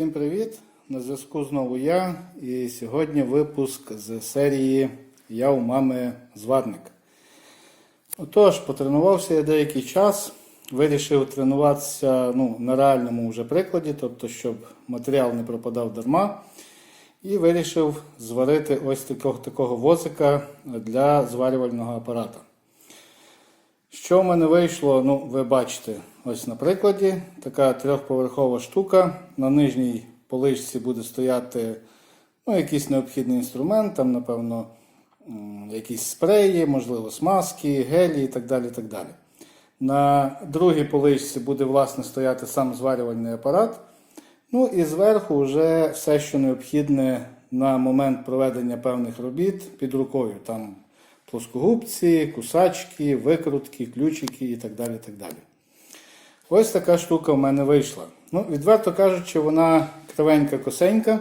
Всім привіт! На зв'язку знову я. І сьогодні випуск з серії Я у мами зварник. Отож, потренувався я деякий час, вирішив тренуватися ну, на реальному вже прикладі, тобто, щоб матеріал не пропадав дарма. І вирішив зварити ось такого, такого возика для зварювального апарата. Що в мене вийшло, ну, ви бачите, ось на прикладі. Така трьохповерхова штука. На нижній поличці буде стояти ну, якийсь необхідний інструмент, там, напевно, якісь спреї, можливо, смазки, гелі і так далі. і так далі. На другій поличці буде власне стояти сам зварювальний апарат. Ну і зверху вже все, що необхідне на момент проведення певних робіт під рукою. Там плоскогубці, кусачки, викрутки, ключики і так далі. так далі. Ось така штука в мене вийшла. Ну, відверто кажучи, вона кривенька косенька.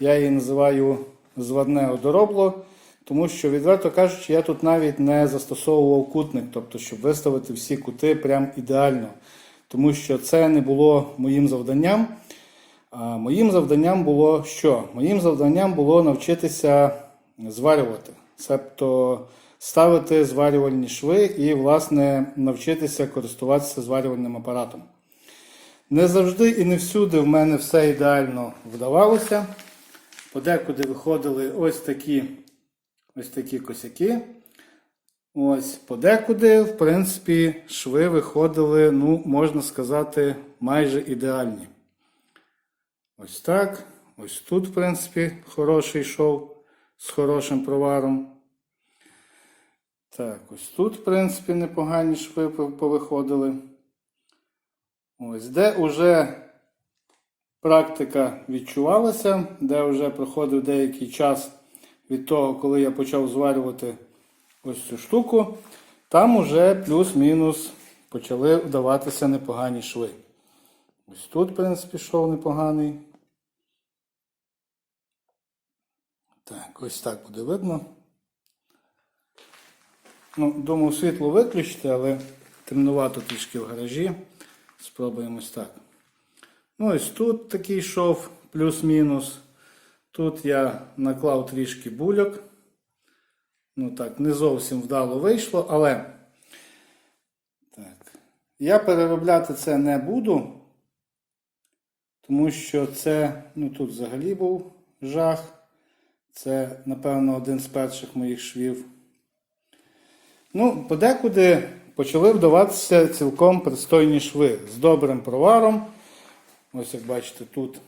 Я її називаю зварне одоробло, тому що, відверто кажучи, я тут навіть не застосовував кутник, тобто, щоб виставити всі кути прям ідеально. Тому що це не було моїм завданням. А моїм завданням було що? Моїм завданням було навчитися зварювати, тобто ставити зварювальні шви і, власне, навчитися користуватися зварювальним апаратом. Не завжди і не всюди в мене все ідеально вдавалося. Подекуди виходили ось такі, ось такі косяки. Ось, подекуди, в принципі, шви виходили, ну, можна сказати, майже ідеальні. Ось так. Ось тут, в принципі, хороший шов з хорошим проваром. Так, ось тут, в принципі, непогані шви повиходили. Ось, де вже практика відчувалася, де вже проходив деякий час від того, коли я почав зварювати ось цю штуку, там уже плюс-мінус почали вдаватися непогані шви. Ось тут, в принципі, шов непоганий. Так, ось так буде видно. Ну, думав світло виключити, але темнувато трішки в гаражі. Спробуємо ось так. Ну, ось тут такий шов, плюс-мінус. Тут я наклав трішки бульок. Ну так, не зовсім вдало вийшло, але так. я переробляти це не буду, тому що це, ну тут взагалі був жах. Це, напевно, один з перших моїх швів. Ну, подекуди почали вдаватися цілком пристойні шви з добрим проваром. Ось як бачите, тут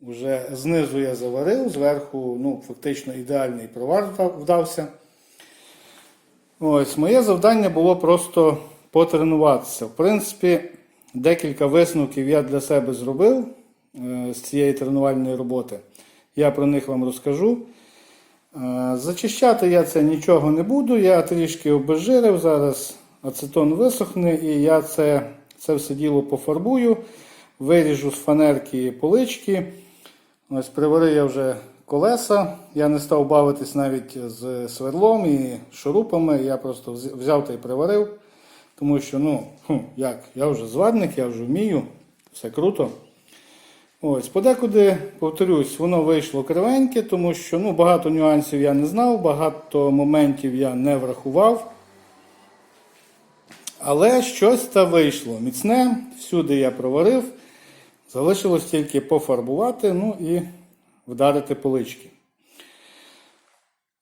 вже знизу я заварив, зверху ну, фактично ідеальний провар вдався. Ось, моє завдання було просто потренуватися. В принципі, декілька висновків я для себе зробив е, з цієї тренувальної роботи. Я про них вам розкажу. Е, Зачищати я це нічого не буду. Я трішки обезжирив. Зараз ацетон висохне і я це, це все діло пофарбую, виріжу з фанерки полички. Ось приварив я вже колеса. Я не став бавитись навіть з сверлом і шурупами. Я просто взяв та й приварив. Тому що, ну, як, я вже зварник, я вже вмію, все круто. Ось, подекуди, повторюсь, воно вийшло кривеньке, тому що ну, багато нюансів я не знав, багато моментів я не врахував. Але щось та вийшло. Міцне, всюди я проварив. Залишилось тільки пофарбувати, ну і вдарити полички.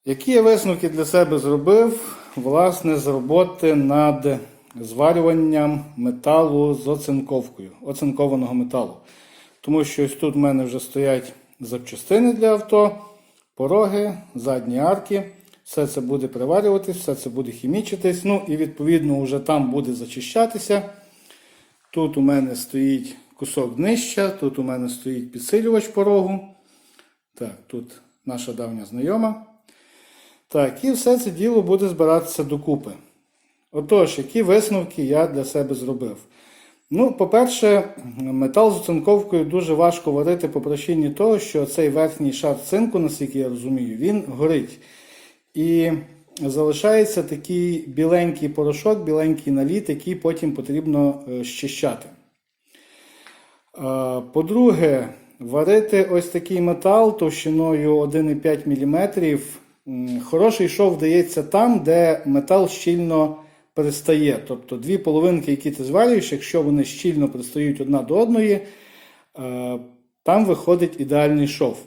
Які я висновки для себе зробив, власне, з роботи над зварюванням металу з оцинковкою, оцинкованого металу. Тому що ось тут в мене вже стоять запчастини для авто, пороги, задні арки. Все це буде приварюватись, все це буде хімічитись. Ну і відповідно вже там буде зачищатися. Тут у мене стоїть кусок днища, тут у мене стоїть підсилювач порогу. Так, тут наша давня знайома. Так, і все це діло буде збиратися докупи. Отож, які висновки я для себе зробив? Ну, по-перше, метал з оцинковкою дуже важко варити по причині того, що цей верхній шар цинку, наскільки я розумію, він горить. І залишається такий біленький порошок, біленький наліт, який потім потрібно е, щищати. По-друге, варити ось такий метал товщиною 1,5 мм. Хороший шов вдається там, де метал щільно пристає. Тобто дві половинки, які ти зварюєш, якщо вони щільно пристають одна до одної, е, там виходить ідеальний шов.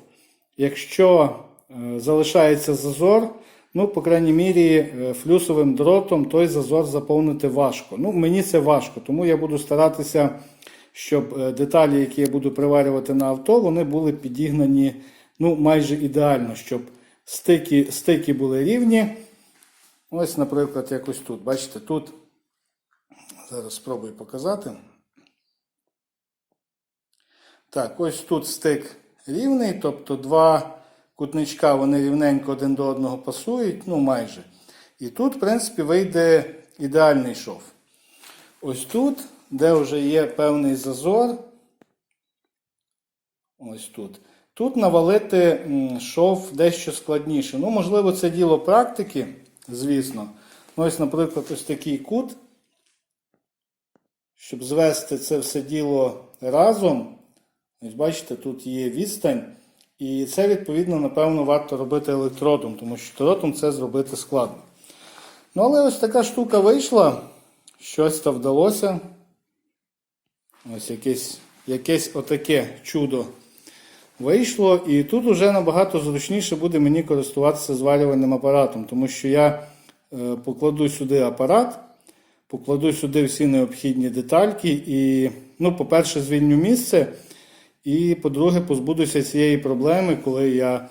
Якщо е, залишається зазор, ну, по крайній мірі, е, флюсовим дротом той зазор заповнити важко. Ну, мені це важко, тому я буду старатися, щоб деталі, які я буду приварювати на авто, вони були підігнані ну, майже ідеально, щоб стики, стики були рівні. Ось, наприклад, якось тут. Бачите, тут зараз спробую показати. Так, ось тут стик рівний, тобто два кутничка вони рівненько один до одного пасують, ну майже. І тут, в принципі, вийде ідеальний шов. Ось тут, де вже є певний зазор, ось тут. Тут навалити шов дещо складніше. Ну, можливо, це діло практики, звісно. Ну, ось, наприклад, ось такий кут. Щоб звести це все діло разом, ось бачите, тут є відстань. І це, відповідно, напевно, варто робити електродом, тому що дротом це зробити складно. Ну, але ось така штука вийшла, щось там вдалося. Ось якесь, якесь отаке чудо вийшло. І тут вже набагато зручніше буде мені користуватися зварювальним апаратом, тому що я е, покладу сюди апарат, покладу сюди всі необхідні детальки і, ну, по-перше, звільню місце. І, по-друге, позбудуся цієї проблеми, коли я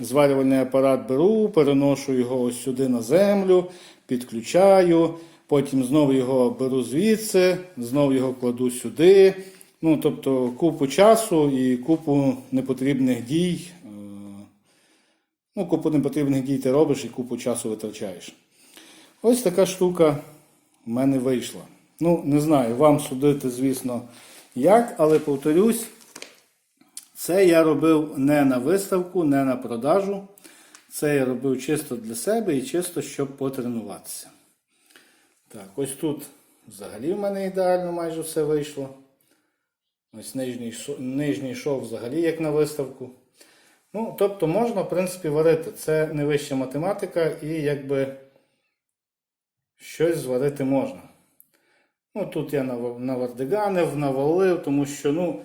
зварювальний апарат беру, переношу його ось сюди на землю, підключаю, потім знову його беру звідси, знову його кладу сюди. Ну, тобто купу часу і купу непотрібних дій. е, Ну, купу непотрібних дій ти робиш і купу часу витрачаєш. Ось така штука в мене вийшла. Ну, не знаю, вам судити, звісно, як, але повторюсь. Це я робив не на виставку, не на продажу. Це я робив чисто для себе і чисто, щоб потренуватися. Так, ось тут взагалі в мене ідеально майже все вийшло. Ось нижній, нижній шов взагалі як на виставку. Ну, тобто можна, в принципі, варити. Це не вища математика і якби щось зварити можна. Ну, тут я навардиганив, навалив, тому що, ну,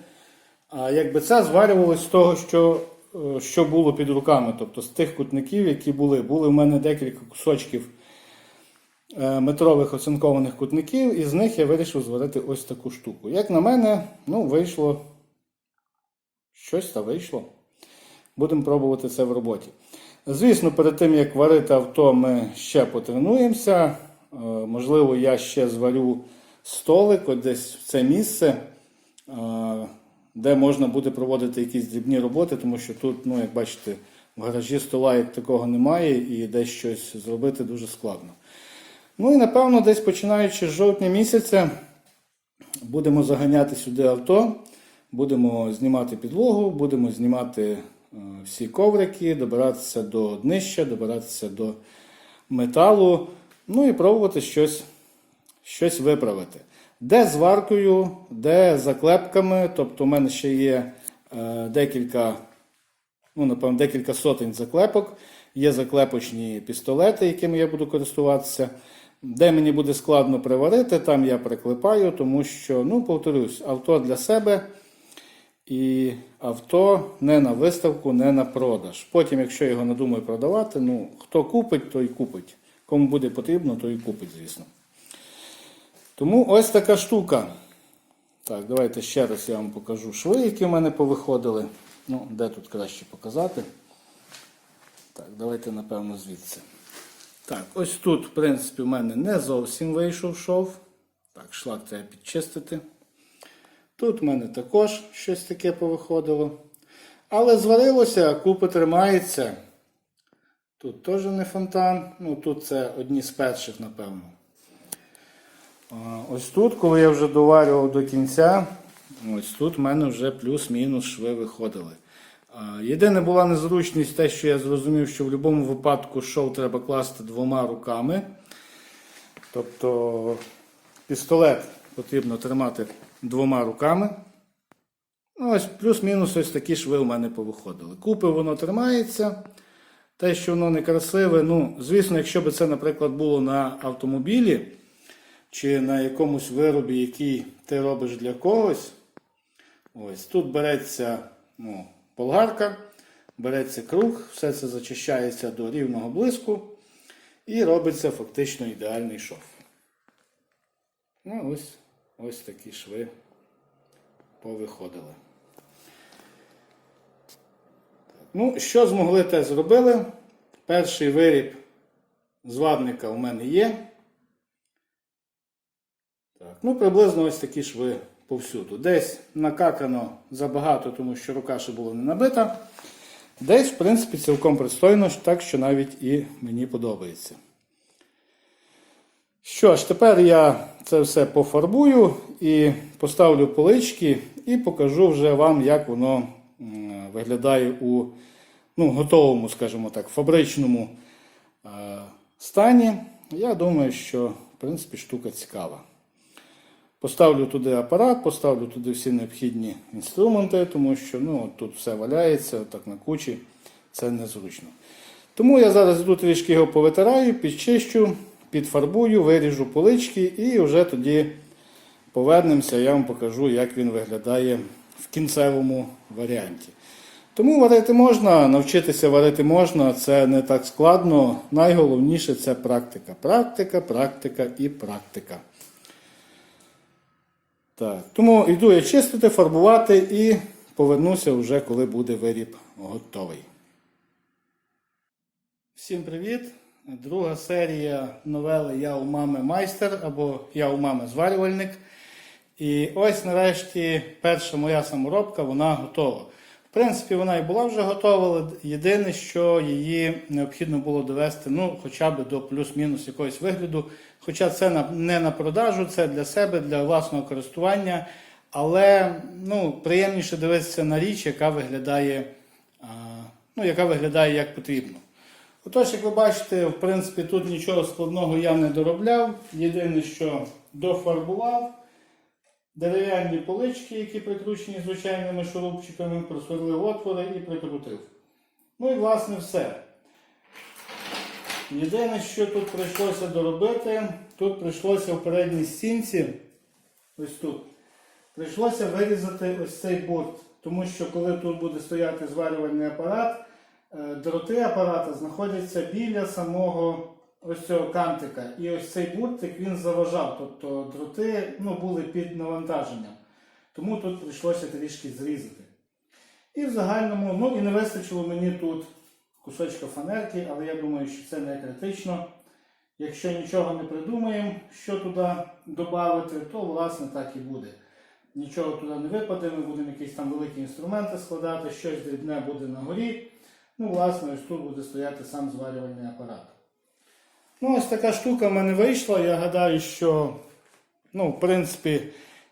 якби це зварювалось з того, що, е, що було під руками, тобто з тих кутників, які були. Були в мене декілька кусочків метрових оцинкованих кутників, і з них я вирішив зварити ось таку штуку. Як на мене, ну, вийшло щось та вийшло. Будемо пробувати це в роботі. Звісно, перед тим як варити авто, ми ще потренуємося. Е, Можливо, я ще зварю столик десь в це місце, е, де можна буде проводити якісь дрібні роботи, тому що тут, ну, як бачите, в гаражі стола як такого немає, і десь щось зробити дуже складно. Ну і напевно, десь починаючи з жовтня місяця, будемо заганяти сюди авто, будемо знімати підлогу, будемо знімати е, всі коврики, добиратися до днища, добиратися до металу, ну і пробувати щось, щось виправити. Де зваркою, де заклепками, тобто у мене ще є е, декілька, ну, напевно, декілька сотень заклепок. Є заклепочні пістолети, якими я буду користуватися. Де мені буде складно приварити, там я приклепаю, тому що, ну, повторюсь, авто для себе і авто не на виставку, не на продаж. Потім, якщо його надумаю продавати, ну, хто купить, той купить. Кому буде потрібно, той і купить, звісно. Тому ось така штука. Так, давайте ще раз я вам покажу шви, які в мене повиходили. Ну, де тут краще показати. Так, давайте, напевно, звідси. Так, ось тут, в принципі, в мене не зовсім вийшов шов. Так, шлак треба підчистити. Тут в мене також щось таке повиходило. Але зварилося, купи тримається. Тут теж не фонтан. Ну, тут це одні з перших, напевно. Ось тут, коли я вже доварював до кінця, ось тут в мене вже плюс-мінус шви виходили. Єдине була незручність те, що я зрозумів, що в будь-якому випадку шов треба класти двома руками. Тобто пістолет потрібно тримати двома руками. Ну, ось плюс-мінус ось такі шви у мене повиходили. Купи воно тримається. Те, що воно не красиве, ну, звісно, якщо б це, наприклад, було на автомобілі чи на якомусь виробі, який ти робиш для когось. Ось тут береться ну, болгарка, береться круг, все це зачищається до рівного блиску і робиться фактично ідеальний шов. Ну, ось, ось такі шви повиходили. Ну, що змогли, те зробили. Перший виріб звадника у мене є. Так, ну, приблизно ось такі шви повсюду. Десь накакано забагато, тому що рука ще була не набита. Десь, в принципі, цілком пристойно, так що навіть і мені подобається. Що ж, тепер я це все пофарбую і поставлю полички і покажу вже вам, як воно виглядає у ну, готовому, скажімо так, фабричному е, стані. Я думаю, що в принципі штука цікава. Поставлю туди апарат, поставлю туди всі необхідні інструменти, тому що ну, тут все валяється, так на кучі, це незручно. Тому я зараз йду трішки його повитираю, підчищу, підфарбую, виріжу полички і вже тоді повернемося, я вам покажу, як він виглядає в кінцевому варіанті. Тому варити можна, навчитися варити можна, це не так складно. Найголовніше це практика. Практика, практика і практика. Так, тому йду я чистити, фарбувати і повернуся вже, коли буде виріб готовий. Всім привіт! Друга серія новели Я у мами майстер або Я у мами зварювальник. І ось нарешті перша моя саморобка вона готова. В принципі, вона і була вже готова, єдине, що її необхідно було довести ну, хоча б до плюс-мінус якогось вигляду. Хоча це не на продажу, це для себе, для власного користування. Але ну, приємніше дивитися на річ, яка виглядає, ну, яка виглядає як потрібно. Отож, як ви бачите, в принципі, тут нічого складного я не доробляв. Єдине, що дофарбував. Дерев'яні полички, які прикручені звичайними шурупчиками, просверлив отвори і прикрутив. Ну і власне все. Єдине, що тут прийшлося доробити, тут прийшлося в передній стінці, ось тут, прийшлося вирізати ось цей борт. Тому що коли тут буде стояти зварювальний апарат, е, дроти апарата знаходяться біля самого ось цього кантика. І ось цей буртик він заважав. Тобто дроти ну, були під навантаженням. Тому тут прийшлося трішки зрізати. І в загальному, ну і не вистачило мені тут кусочка фанерки, але я думаю, що це не критично. Якщо нічого не придумаємо, що туди додати, то власне так і буде. Нічого туди не випаде, ми будемо якісь там великі інструменти складати, щось дрібне буде на горі. Ну, власне, ось тут буде стояти сам зварювальний апарат. Ну, ось така штука в мене вийшла. Я гадаю, що, ну, в принципі,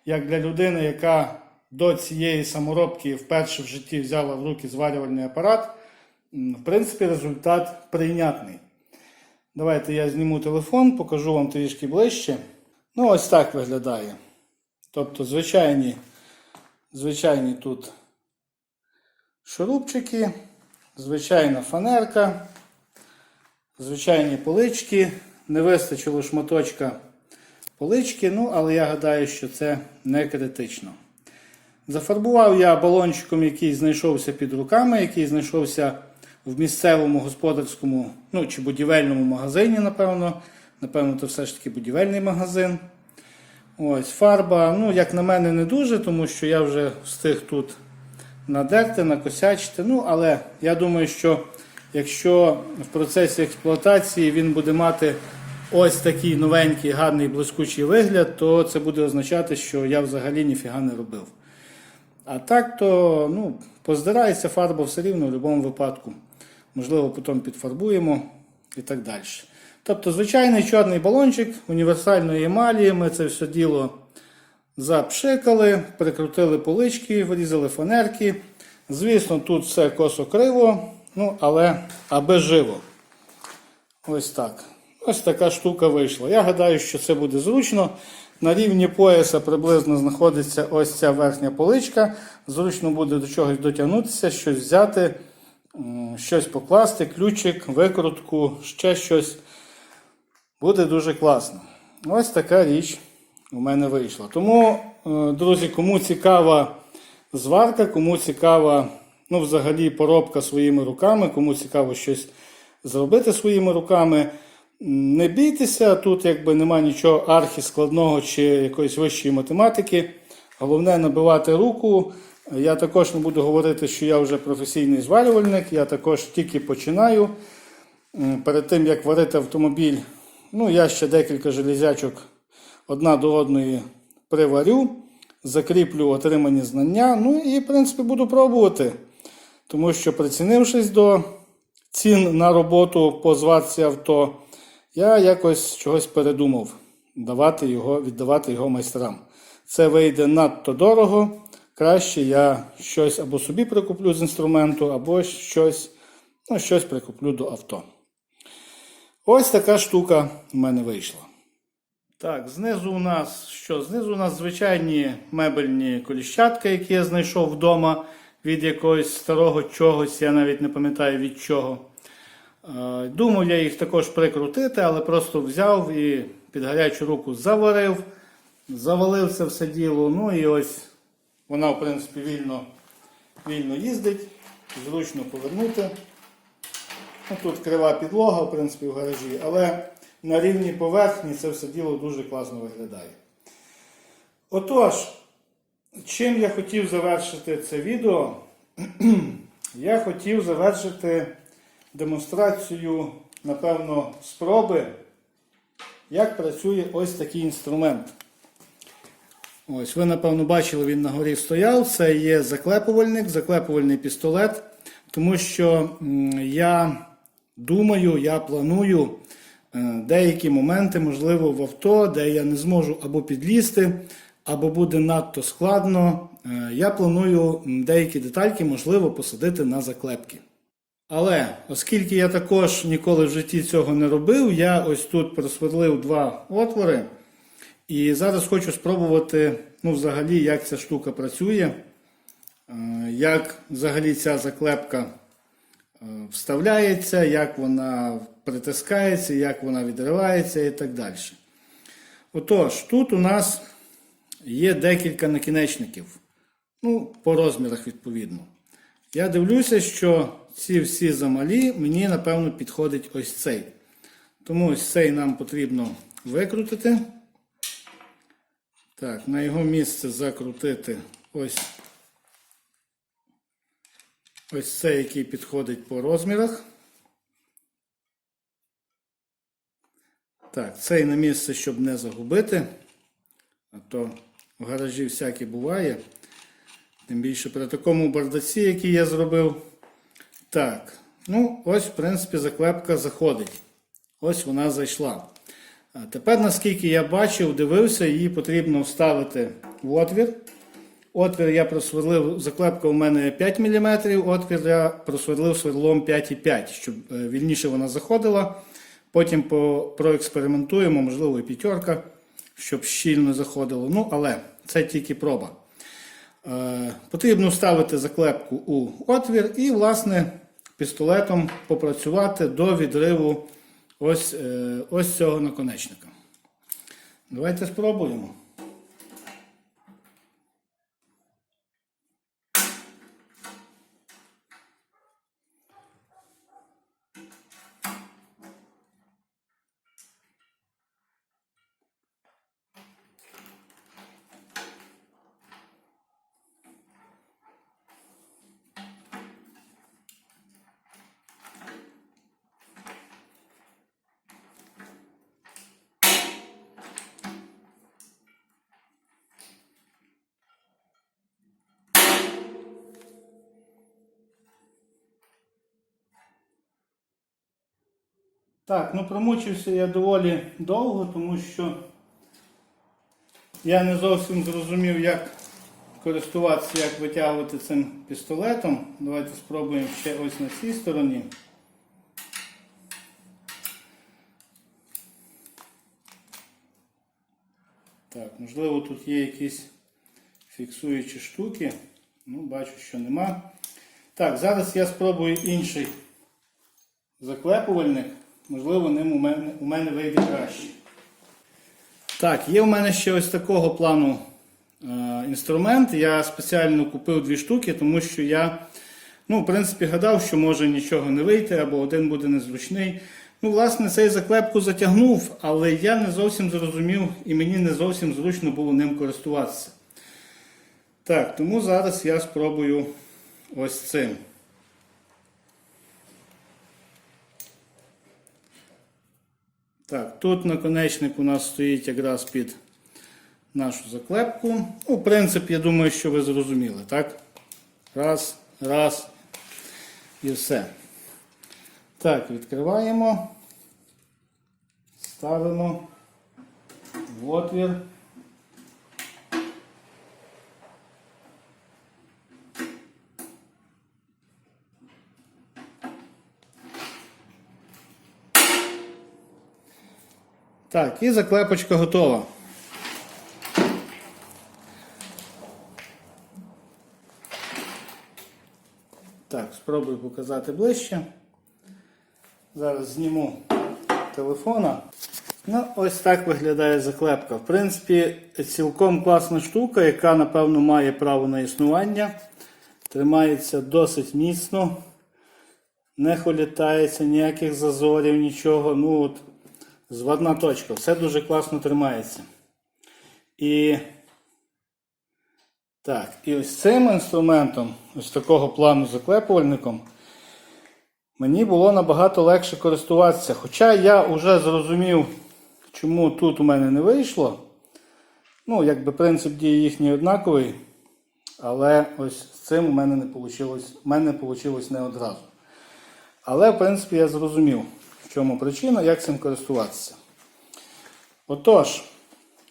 як для людини, яка до цієї саморобки вперше в житті взяла в руки зварювальний апарат, в принципі, результат прийнятний. Давайте я зніму телефон, покажу вам трішки ближче. Ну, ось так виглядає. Тобто, звичайні, звичайні тут шурупчики, звичайна фанерка, звичайні полички. Не вистачило шматочка полички, ну, але я гадаю, що це не критично. Зафарбував я балончиком, який знайшовся під руками, який знайшовся в місцевому господарському ну, чи будівельному магазині, напевно. Напевно, це все ж таки будівельний магазин. Ось фарба, ну, як на мене, не дуже, тому що я вже встиг тут надерти, накосячити. Ну, але я думаю, що якщо в процесі експлуатації він буде мати ось такий новенький, гарний блискучий вигляд, то це буде означати, що я взагалі ніфіга не робив. А так то ну, поздирається фарба все рівно в будь-якому випадку. Можливо, потім підфарбуємо і так далі. Тобто, звичайний чорний балончик універсальної емалі. Ми це все діло запшикали, прикрутили полички, вирізали фанерки. Звісно, тут все косо криво, ну, але аби живо. Ось так. Ось така штука вийшла. Я гадаю, що це буде зручно. На рівні пояса приблизно знаходиться ось ця верхня поличка. Зручно буде до чогось дотягнутися, щось взяти, щось покласти, ключик, викрутку, ще щось. Буде дуже класно. Ось така річ у мене вийшла. Тому, е, друзі, кому цікава зварка, кому цікава, ну, взагалі, поробка своїми руками, кому цікаво щось зробити своїми руками. Не бійтеся, тут якби немає нічого архіскладного чи якоїсь вищої математики. Головне набивати руку. Я також не буду говорити, що я вже професійний зварювальник, я також тільки починаю. Перед тим як варити автомобіль, ну я ще декілька железячок одна до одної приварю, закріплю отримані знання. Ну і, в принципі, буду пробувати. Тому що, прицінившись до цін на роботу по зварці авто, я якось чогось передумав давати його, віддавати його майстрам. Це вийде надто дорого. Краще я щось або собі прикуплю з інструменту, або щось, ну, щось прикуплю до авто. Ось така штука в мене вийшла. Так, знизу у нас що? Знизу у нас звичайні мебельні коліщатки, які я знайшов вдома від якогось старого чогось, я навіть не пам'ятаю від чого. Е, Думав я їх також прикрутити, але просто взяв і під гарячу руку заварив, завалив це все діло. Ну і ось вона, в принципі, вільно, вільно їздить, зручно повернути. Ну, Тут крива підлога, в принципі, в гаражі, але на рівні поверхні це все діло дуже класно виглядає. Отож, чим я хотів завершити це відео? я хотів завершити демонстрацію, напевно, спроби, як працює ось такий інструмент. Ось, ви, напевно, бачили, він на горі стояв. Це є заклепувальник, заклепувальний пістолет. Тому що я думаю, я планую е, деякі моменти, можливо, в авто, де я не зможу або підлізти, або буде надто складно. Е, Я планую деякі детальки, можливо, посадити на заклепки. Але оскільки я також ніколи в житті цього не робив, я ось тут просверлив два отвори. І зараз хочу спробувати, ну, взагалі, як ця штука працює, е, як взагалі ця заклепка е, вставляється, як вона притискається, як вона відривається і так далі. Отож, тут у нас є декілька накінечників, ну, по розмірах відповідно. Я дивлюся, що ці всі замалі мені, напевно, підходить ось цей. Тому ось цей нам потрібно викрутити. Так, на його місце закрутити ось ось цей, який підходить по розмірах. Так, цей на місце, щоб не загубити. А то в гаражі всяке буває. Тим більше при такому бардаці, який я зробив. Так, ну ось, в принципі, заклепка заходить. Ось вона зайшла. А тепер, наскільки я бачив, дивився, її потрібно вставити в отвір. Отвір я просверлив, заклепка у мене 5 мм, отвір я просверлив сверлом 5,5, щоб е, вільніше вона заходила. Потім проекспериментуємо, можливо, і п'ятерка, щоб щільно заходило. Ну, але це тільки проба. Е, Потрібно вставити заклепку у отвір і, власне, пістолетом попрацювати до відриву ось, е, ось цього наконечника. Давайте спробуємо. Так, ну промучився я доволі довго, тому що я не зовсім зрозумів, як користуватися, як витягувати цим пістолетом. Давайте спробуємо ще ось на цій стороні. Так, можливо, тут є якісь фіксуючі штуки. Ну, бачу, що нема. Так, зараз я спробую інший заклепувальник. Можливо, ним у мене, у вийде краще. Так, є в мене ще ось такого плану е, інструмент. Я спеціально купив дві штуки, тому що я, ну, в принципі, гадав, що може нічого не вийти, або один буде незручний. Ну, власне, цей заклепку затягнув, але я не зовсім зрозумів і мені не зовсім зручно було ним користуватися. Так, тому зараз я спробую ось цим. Так, тут наконечник у нас стоїть якраз під нашу заклепку. Ну, принцип, я думаю, що ви зрозуміли, так? Раз, раз і все. Так, відкриваємо, ставимо в отвір. Так, і заклепочка готова. Так, спробую показати ближче. Зараз зніму телефона. Ну, ось так виглядає заклепка. В принципі, цілком класна штука, яка, напевно, має право на існування. Тримається досить міцно. Не холітається, ніяких зазорів, нічого. Ну, от, Звадна точка, все дуже класно тримається. І так, і ось цим інструментом, ось такого плану заклепувальником, мені було набагато легше користуватися. Хоча я вже зрозумів, чому тут у мене не вийшло. Ну, якби принцип дії їхній однаковий. Але ось з цим у мене не вийшло, у мене не вийшло не одразу. Але, в принципі, я зрозумів. В чому причина, як цим користуватися. Отож,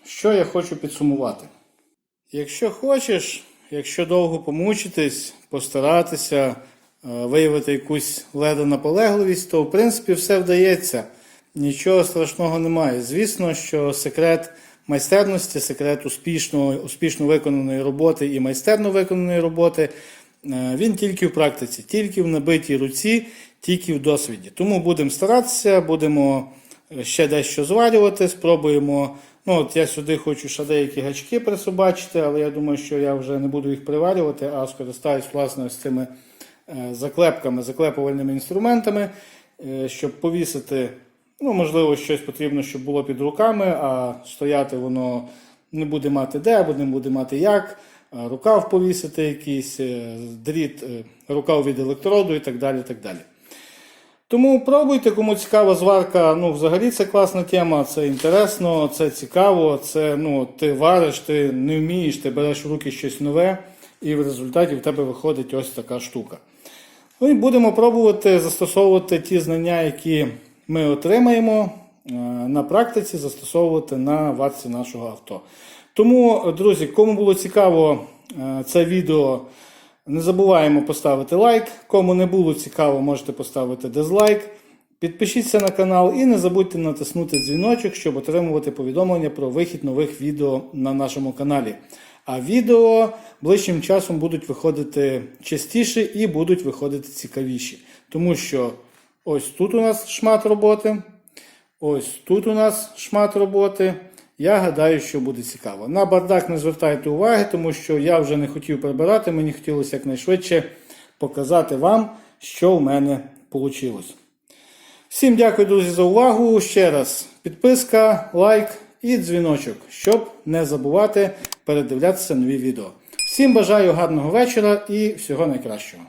що я хочу підсумувати. Якщо хочеш, якщо довго помучитись, постаратися, е, виявити якусь леду наполегливість, то в принципі все вдається. Нічого страшного немає. Звісно, що секрет майстерності, секрет успішно, успішно виконаної роботи і майстерно виконаної роботи, е, він тільки в практиці, тільки в набитій руці тільки в досвіді. Тому будемо старатися, будемо ще дещо зварювати, спробуємо. Ну, от Я сюди хочу ще деякі гачки присобачити, але я думаю, що я вже не буду їх приварювати, а скористаюсь власне з цими е, заклепками, заклепувальними інструментами, е, щоб повісити. Ну, Можливо, щось потрібно, щоб було під руками, а стояти воно не буде мати де, або не буде мати як. Рукав повісити якийсь, е, дріт, рукав від електроду і так далі. так далі. Тому пробуйте, кому цікава зварка. Ну, взагалі це класна тема, це інтересно, це цікаво. Це ну, ти вариш, ти не вмієш, ти береш в руки щось нове, і в результаті в тебе виходить ось така штука. Ну і будемо пробувати застосовувати ті знання, які ми отримаємо е, на практиці, застосовувати на варці нашого авто. Тому, друзі, кому було цікаво е, це відео. Не забуваємо поставити лайк. Кому не було цікаво, можете поставити дизлайк. Підпишіться на канал і не забудьте натиснути дзвіночок, щоб отримувати повідомлення про вихід нових відео на нашому каналі. А відео ближчим часом будуть виходити частіше і будуть виходити цікавіші. Тому що ось тут у нас шмат роботи. Ось тут у нас шмат роботи. Я гадаю, що буде цікаво. На бардак не звертайте уваги, тому що я вже не хотів прибирати, мені хотілося якнайшвидше показати вам, що в мене вийшло. Всім дякую, друзі, за увагу. Ще раз підписка, лайк і дзвіночок, щоб не забувати передивлятися нові відео. Всім бажаю гарного вечора і всього найкращого.